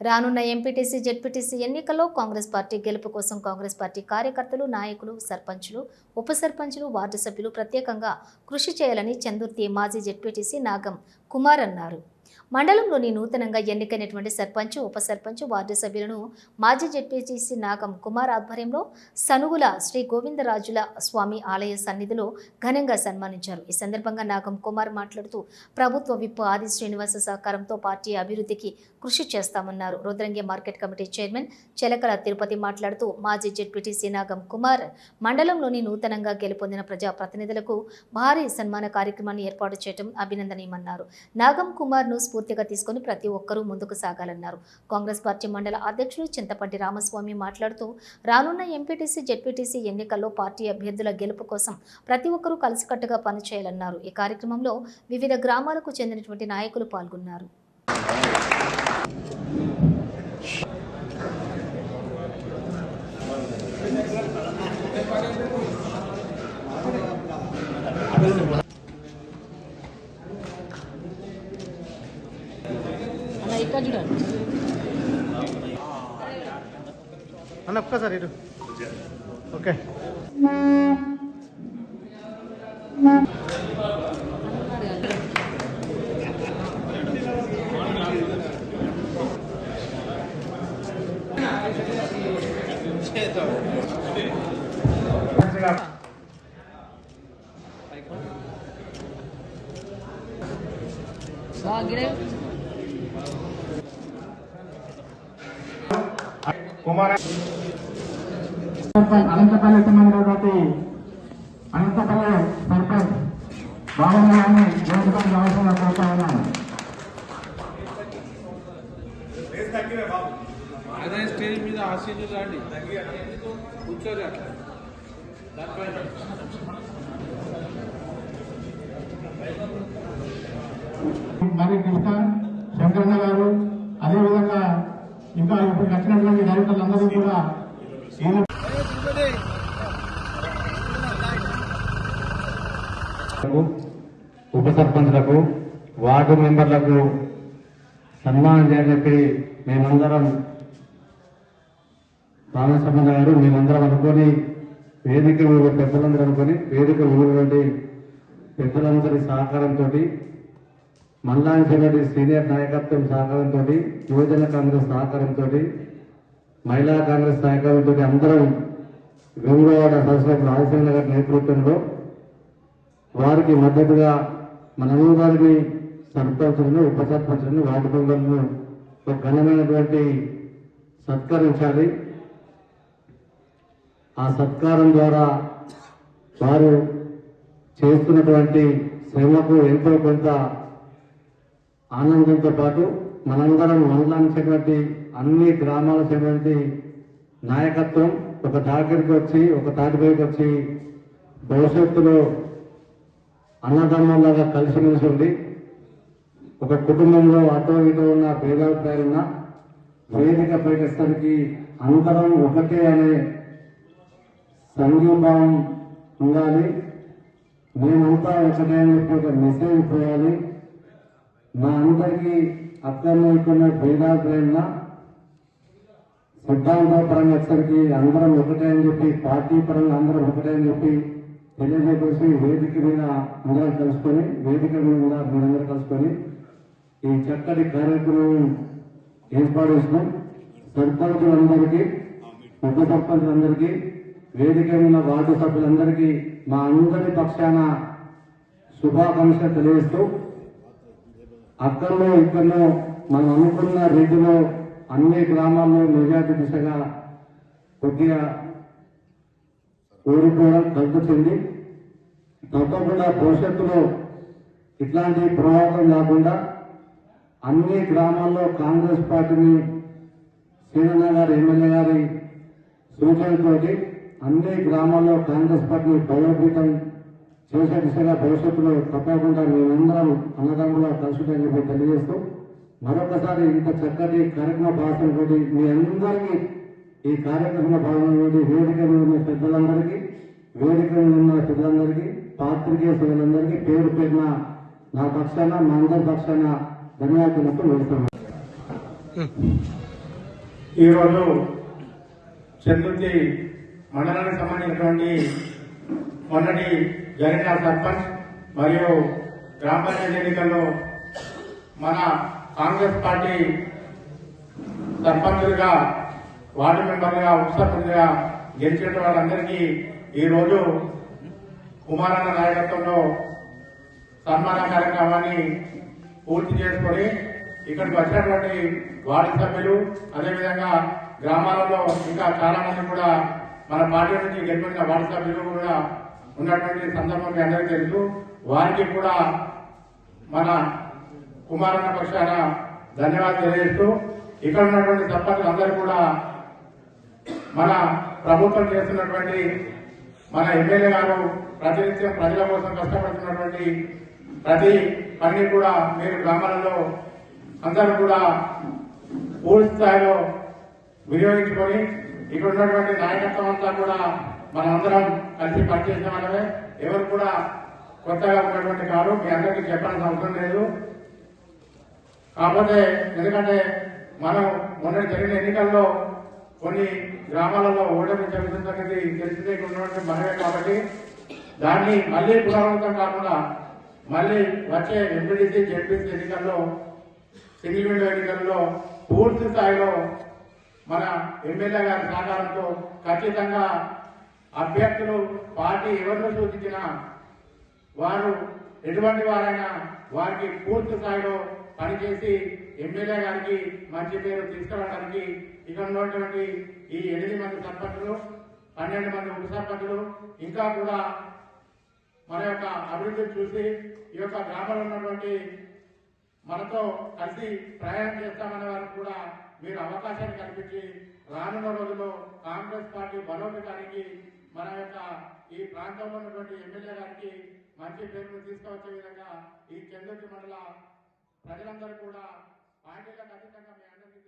రానున్న MPTC ZPTC ఎన్నికల్లో Congress party గెలుపు కోసం కాంగ్రెస్ పార్టీ కార్యకర్తలు నాయకులు సర్పంచులు ఉప సర్పంచులు వార్డు సభ్యులు ప్రత్యేకంగా కృషి చేయాలని చందుర్తి మాజీ జెడ్పీటీసీ నాగం కుమార్ అన్నారు. మండలంలోని నూతనంగా ఎన్నికైనటువంటి సర్పంచ్ ఉప సర్పంచ్ వార్డు సభ్యులను మాజీ జెడ్పీటీసీ నాగం కుమార్ ఆధ్వర్యంలో సనుగుల శ్రీ గోవిందరాజుల స్వామి ఆలయ సన్నిధిలో ఘనంగా సన్మానించారు. ఈ సందర్భంగా నాగం కుమార్ మాట్లాడుతూ ప్రభుత్వ విప్ ఆది శ్రీనివాస సహకారంతో పార్టీ అభివృద్ధికి కృషి చేస్తామన్నారు. Rudrangi market committee chairman Chelakala Tirupati మాట్లాడుతూ మాజీ జడ్పీటీసీ నాగం కుమార్ మండలంలోని నూతనంగా గెలుపొందిన ప్రజాప్రతినిధులకు భారీ సన్మాన కార్యక్రమాన్ని ఏర్పాటు చేయడం అభినందనీయమన్నారు. నాగం కుమార్ను స్ఫూర్తిగా తీసుకొని ప్రతి ఒక్కరూ ముందుకు సాగాలన్నారు. కాంగ్రెస్ పార్టీ మండల అధ్యక్షుడు చింతపంటి రామస్వామి మాట్లాడుతూ రానున్న ఎంపీటీసీ జెడ్పీటీసీ ఎన్నికల్లో పార్టీ అభ్యర్థుల గెలుపు కోసం ప్రతి ఒక్కరూ కలిసికట్టుగా పనిచేయాలన్నారు. ఈ కార్యక్రమంలో వివిధ గ్రామాలకు చెందినటువంటి నాయకులు పాల్గొన్నారు. అన్న ఇక్కడ చూడండి అన్న ఒక్కసారి ఇటు ఓకే గిడే కుమార్ అనంతపల్లి సంబంధించినటువంటి అనంతపల్లి సర్పంచ్ బాబు గారిని వేదికకు కోరుతా ఉన్నాను అదే స్టేజ్ మీద ఆశీర్లు రాండి కూర్చోరు అట్లా మరి కృష్ణ శంకరన్న గారు అదేవిధంగా ఇంకా ఇప్పుడు వచ్చినటువంటి డైరెక్టర్లందరూ కూడా ఉప సర్పంచ్లకు వార్డు మెంబర్లకు సన్మానం చేయాలని చెప్పి మేమందరం రామసంబంధ గారు మేమందరం అనుకొని వేదిక పెద్దలందరూ అనుకొని వేదిక ఊరు పెద్దలందరి సహకారంతో మండలానికి సీనియర్ నాయకత్వం సహకారంతో యువజన కాంగ్రెస్ సహకారంతో మహిళా కాంగ్రెస్ సహకారంతో అందరం గంగవాడ సరస్వతి రాజశేఖర గారి నేతృత్వంలో వారికి మద్దతుగా మనందరినీ సర్పంచులను ఉప సర్పంచులను వార్డు మెంబర్లను ఒక ఘనమైనటువంటి సత్కరించాలి ఆ సత్కారం ద్వారా వారు చేస్తున్నటువంటి శ్రమకు ఎంతో కొంత ఆనందంతో పాటు మనందరం మండలానికి అన్ని గ్రామాలకు చెందినటువంటి నాయకత్వం ఒక దగ్గరికి వచ్చి ఒక తాటిపైకి వచ్చి భవిష్యత్తులో అన్నదమ్ములాగా కలిసిమెలిసి ఉండి ఒక కుటుంబంలో అటో ఇటో ఉన్న భేదాభిప్రాయాలున్న వేదిక పైకి అందరం ఒకటే అనే సంఘీభావం ఉండాలి. మేమంతా ఒకటే అని ఒక మెసేజ్ పోయాలి మా అందరికీ అర్థమవుతున్న ఇక్కడ భేదాభిప్రాయంగా సిద్ధాంతపరంగా వచ్చరికి అందరం ఒకటే అని చెప్పి పార్టీ పరంగా అందరం ఒకటే అని చెప్పి తెలియజేసి వేదిక మీద అందరం కలుసుకొని వేదిక మీద కూడా మీరందరూ కలుసుకొని ఈ చక్కటి కార్యక్రమం ఏర్పాటు చేసినాం సర్పంచులందరికీ ఉప సర్పంచులందరికీ వేదిక మీద వార్డు సభ్యులందరికీ మా అందరి పక్షాన శుభాకాంక్షలు తెలియజేస్తూ అక్కడో ఇక్కడలో మనం అనుకున్న రీతిలో అన్ని గ్రామాల్లో మెజార్టీ దిశగా కొద్దిగా ఓడిపోవడం తగ్గుతుంది. తప్పకుండా భవిష్యత్తులో ఇట్లాంటి ప్రభావం కాకుండా అన్ని గ్రామాల్లో కాంగ్రెస్ పార్టీని సీనన్న గారి ఎమ్మెల్యే గారి సూచనతోటి అన్ని గ్రామాల్లో కాంగ్రెస్ పార్టీని బలోపేతం చేసే దిశగా భవిష్యత్తులో తప్పకుండా మేమందరం అన్నదమ్ములా కలుసుకుంటామని చెప్పి తెలియజేస్తూ మరొకసారి ఇంత చక్కటి కార్యక్రమ భాషను మీ అందరికీ ఈ కార్యక్రమ భాగంలో వేదికలో ఉన్న పెద్దలందరికీ వేదికలో ఉన్న పెద్దలందరికీ పాత్రికేయ సభ్యులందరికీ పేరు పేరున నా పక్షాన మా అందరి పక్షాన ధన్యవాదాలతో వేస్తున్నాను ఈరోజు చందుర్తి మండలానికి సంబంధించినటువంటి మొన్నటి జరిగిన సర్పంచ్ మరియు గ్రామ పంచాయతీ ఎన్నికల్లో మన కాంగ్రెస్ పార్టీ సర్పంచులుగా వార్డు మెంబర్గా ఉప సర్పంచ్గా గెలిచిన వాళ్ళందరికీ ఈరోజు కుమారన్న నాయకత్వంలో సన్మాన కార్యక్రమాన్ని పూర్తి చేసుకొని ఇక్కడికి వచ్చినటువంటి వార్డు సభ్యులు అదేవిధంగా గ్రామాలలో ఇంకా చాలా మంది కూడా మన పార్టీ నుంచి గెలిపిన వార్డు కూడా ఉన్నటువంటి సందర్భం మీ అందరికీ తెలుసు. వారికి కూడా మన కుమారన్న పక్షాన ధన్యవాదాలు తెలియజేస్తూ ఇక్కడ ఉన్నటువంటి సర్పంచులు అందరూ కూడా మన ప్రభుత్వం చేస్తున్నటువంటి మన ఎమ్మెల్యే గారు ప్రతినిత్యం ప్రజల కోసం కష్టపడుతున్నటువంటి ప్రతి పని కూడా మీరు గ్రామాలలో అందరూ కూడా పూర్తి స్థాయిలో వినియోగించుకొని ఇక్కడ ఉన్నటువంటి నాయకత్వం అంతా కూడా మనమందరం కలిసి పనిచేసిన వాళ్ళమే. ఎవరు కూడా కొత్తగా ఉన్నటువంటి కాదు మీ అందరికీ చెప్పాల్సిన అవసరం లేదు. కాకపోతే ఎందుకంటే మనం మొన్న జరిగిన ఎన్నికల్లో కొన్ని గ్రామాలలో ఓటమి జరుగుతున్న సంగతి తెలిసిందే ఉన్నటువంటి మనమే కాబట్టి. దాన్ని మళ్ళీ పునరావృతం కాకుండా మళ్ళీ వచ్చే ఎంపీడీసీ జడ్పీసీ ఎన్నికల్లో సింగిల్ విండో ఎన్నికల్లో పూర్తి స్థాయిలో మన ఎమ్మెల్యే గారి సహకారంతో ఖచ్చితంగా అభ్యర్థులు పార్టీ ఎవరిని సూచించినా వారు ఎటువంటి వారైనా వారికి పూర్తి స్థాయిలో పనిచేసి ఎమ్మెల్యే గారికి మంచి పేరు తీసుకురావడానికి ఇక్కడ ఉన్నటువంటి ఈ ఎనిమిది మంది సర్పంచులు పన్నెండు మంది ఉప సర్పంచులు ఇంకా కూడా మన యొక్క అభివృద్ధిని చూసి ఈ యొక్క గ్రామంలో ఉన్నటువంటి మనతో కలిసి ప్రయాణం చేస్తామనే వారికి కూడా మీరు అవకాశాన్ని కల్పించి రానున్న రోజుల్లో కాంగ్రెస్ పార్టీ బలోపేతానికి మన యొక్క ఈ ప్రాంతంలో ఉన్నటువంటి ఎమ్మెల్యే గారికి మంచి పేరును తీసుకువచ్చే విధంగా ఈ చంద్రుడి మండల ప్రజలందరూ కూడా పార్టీలకు అతీతంగా మీ అందరికీ